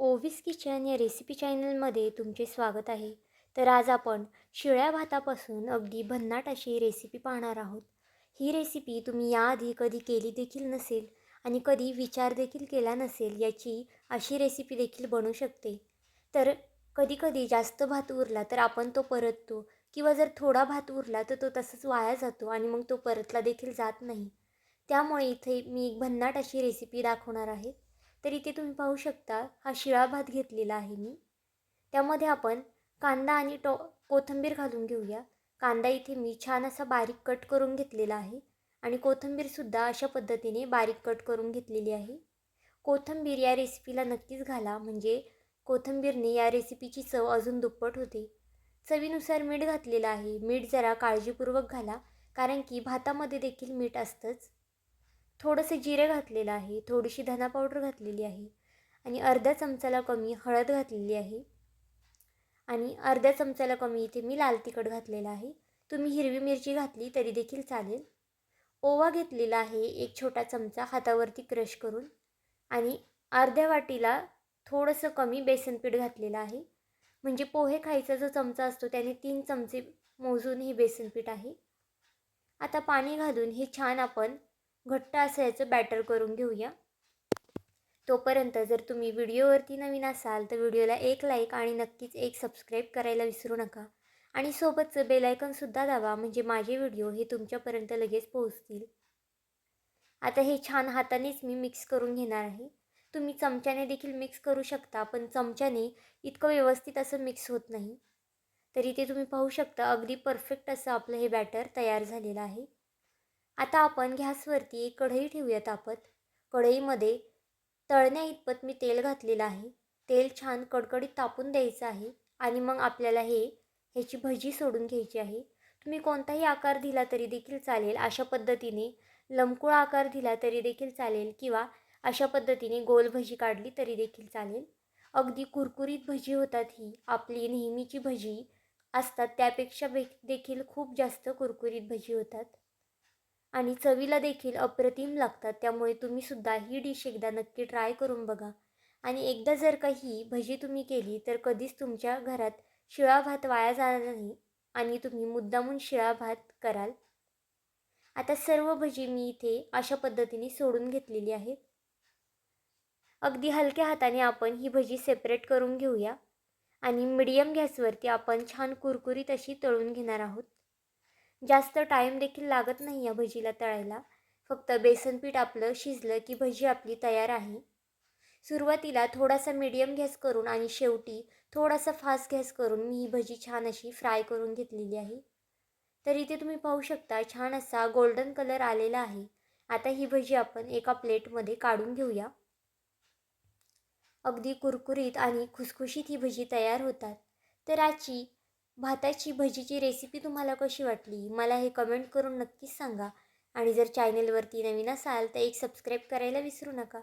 Ovis kitchen या recipe चॅनलमध्ये तुमचे स्वागत आहे. तर आज आपण शिळ्या भातापासून अगदी भन्नाट अशी रेसिपी पाहणार आहोत. ही रेसिपी तुम्ही याआधी कधी केली देखील नसेल आणि कधी विचार देखील केला नसेल याची अशी रेसिपी देखील बनू शकते. तर कधीकधी जास्त भात उरला तर आपण तो परततो किंवा जर थोडा भात उरला तर तो तसंच वाया जातो आणि मग तो परतला देखील जात नाही. त्यामुळे इथे मी एक भन्नाट अशी रेसिपी दाखवणार आहे. तर इथे तुम्ही पाहू शकता हा शिळा भात घेतलेला आहे मी. त्यामध्ये आपण कांदा आणि टो कोथिंबीर घालून घेऊया. कांदा इथे मी छान असा बारीक कट करून घेतलेला आहे आणि कोथिंबीरसुद्धा अशा पद्धतीने बारीक कट करून घेतलेली आहे. कोथिंबीर या रेसिपीला नक्कीच घाला म्हणजे कोथिंबीरने या रेसिपीची चव अजून दुप्पट होते. चवीनुसार मीठ घातलेलं आहे. मीठ जरा काळजीपूर्वक घाला कारण की भातामध्ये देखील मीठ असतंच. थोडंसं जिरे घातलेलं आहे थोडीशी धना पावडर घातलेली आहे आणि अर्ध्या चमचाला कमी हळद घातलेली आहे. आणि अर्ध्या चमचाला कमी इथे मी लाल तिखट घातलेलं आहे. तुम्ही हिरवी मिरची घातली तरी देखील चालेल. ओवा घेतलेला आहे एक छोटा चमचा हातावरती क्रश करून. आणि अर्ध्या वाटीला थोडंसं कमी बेसन पीठ घातलेलं आहे. म्हणजे पोहे खायचा जो चमचा असतो त्याने तीन चमचे मोजून हे बेसन पीठ आहे. आता पाणी घालून हे छान आपण घट्ट असं याचं बॅटर करून घेऊया. तोपर्यंत जर तुम्ही व्हिडिओवरती नवीन असाल तर व्हिडिओला एक लाईक आणि नक्कीच एक सबस्क्राईब करायला विसरू नका. आणि सोबतचं बेलायकनसुद्धा दावा म्हणजे माझे व्हिडिओ हे तुमच्यापर्यंत लगेच पोहोचतील. आता हे छान हातानेच मी मिक्स करून घेणार आहे. तुम्ही चमच्याने देखील मिक्स करू शकता पण चमच्याने इतकं व्यवस्थित असं मिक्स होत नाही. तरी ते तुम्ही पाहू शकता अगदी परफेक्ट असं आपलं हे बॅटर तयार झालेलं आहे. आता आपण गॅसवरती एक कढई ठेवूया तापत कढईमध्ये तळण्या इतपत मी तेल घातलेलं आहे. तेल छान कडकडीत तापून द्यायचं आहे आणि मग आपल्याला हे ह्याची भजी सोडून घ्यायची आहे. तुम्ही कोणताही आकार दिला तरी देखील चालेल अशा पद्धतीने लमकुळ आकार दिला तरी देखील चालेल किंवा अशा पद्धतीने गोल भजी काढली तरी देखील चालेल. अगदी कुरकुरीत भजी होतात ही. आपली नेहमीची भजी असतात त्यापेक्षा बे देखील खूप जास्त कुरकुरीत भजी होतात. आणि चवीला देखील अप्रतिम लागतात. त्यामुळे तुम्हीसुद्धा ही डिश एकदा नक्की ट्राय करून बघा. आणि एकदा जर का ही भजी तुम्ही केली तर कधीच तुमच्या घरात शिळा भात वाया जाणार नाही आणि तुम्ही मुद्दामून शिळा भात कराल. आता सर्व भजी मी इथे अशा पद्धतीने सोडून घेतलेली आहे अगदी हलक्या हाताने आपण ही भजी सेपरेट करून घेऊया. आणि मिडियम गॅसवरती आपण छान कुरकुरीत अशी तळून घेणार आहोत. जास्त टाईम देखील लागत नाही या भजीला तळायला. फक्त बेसन पीठ आपलं शिजलं की भजी आपली तयार आहे. सुरुवातीला थोडासा मीडियम गॅस करून आणि शेवटी थोडासा फास्ट गॅस करून मी ही भजी छान अशी फ्राय करून घेतलेली आहे. तर इथे तुम्ही पाहू शकता छान असा गोल्डन कलर आलेला आहे. आता ही भजी आपण एका प्लेटमध्ये काढून घेऊया. अगदी कुरकुरीत आणि खुसखुशीत ही भजी तयार होतात. तर आजची भाताची भजीची रेसिपी तुम्हाला कशी वाटली? मला हे कमेंट करून नक्कीच सांगा. आणि जर चॅनलवरती नवीन असाल तर एक सबस्क्राईब करायला विसरू नका.